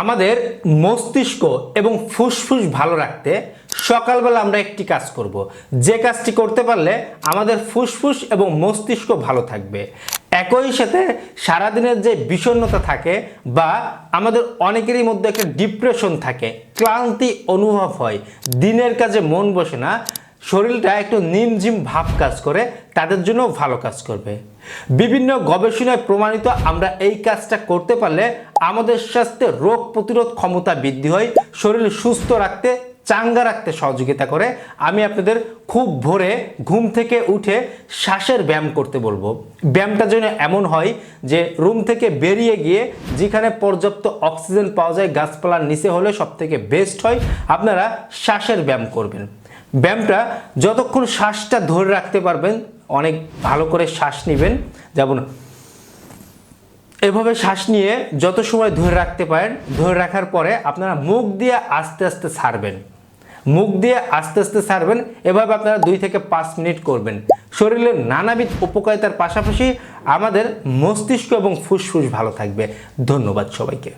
আমাদের মস্তিষ্ক এবং ফুসফুস ভালো রাখতে সকালবেলা আমরা একটি কাজ করব। যে কাজটি করতে পারলে আমাদের ফুসফুস এবং মস্তিষ্ক ভালো থাকবে। একই সাথে সারাদিনের যে বিষণ্ণতা থাকে বা আমাদের অনেকেরই মধ্যে একটা ডিপ্রেশন থাকে, ক্লান্তি অনুভব হয়, দিনের কাজে মন বসে না শরীরটা একটু নিমঝিম ভাব কাজ করে, তাদের জন্য ভালো কাজ করবে। বিভিন্ন গবেষণায় প্রমাণিত আমরা এই কাজটা করতে পারলে আমাদের স্বাস্থ্যে রোগ প্রতিরোধ ক্ষমতা বৃদ্ধি হয়, শরীর সুস্থ রাখতে, চাঙ্গা রাখতে সহযোগিতা করে। আমি আপনাদের খুব ভোরে ঘুম থেকে উঠে শ্বাসের ব্যায়াম করতে বলব। ব্যায়ামটা যেন এমন হয় যে রুম থেকে বেরিয়ে গিয়ে যেখানে পর্যাপ্ত অক্সিজেন পাওয়া যায়, গাছপালার নিচে হলে সব থেকে বেস্ট হয়। আপনারা শ্বাসের ব্যায়াম করবেন। ব্যায়ামটা যতক্ষণ শ্বাসটা ধরে রাখতে পারবেন, অনেক ভালো করে শ্বাস নেবেন। যেমন এভাবে শ্বাস নিয়ে যত সময় ধরে রাখতে পারেন, ধরে রাখার পরে আপনারা মুখ দিয়ে আস্তে আস্তে ছাড়বেন। মুখ দিয়ে আস্তে আস্তে ছাড়বেন, এভাবে আপনারা দুই থেকে পাঁচ মিনিট করবেন। শরীরের নানাবিধ উপকারিতার পাশাপাশি আমাদের মস্তিষ্ক এবং ফুসফুস ভালো থাকবে। ধন্যবাদ সবাইকে।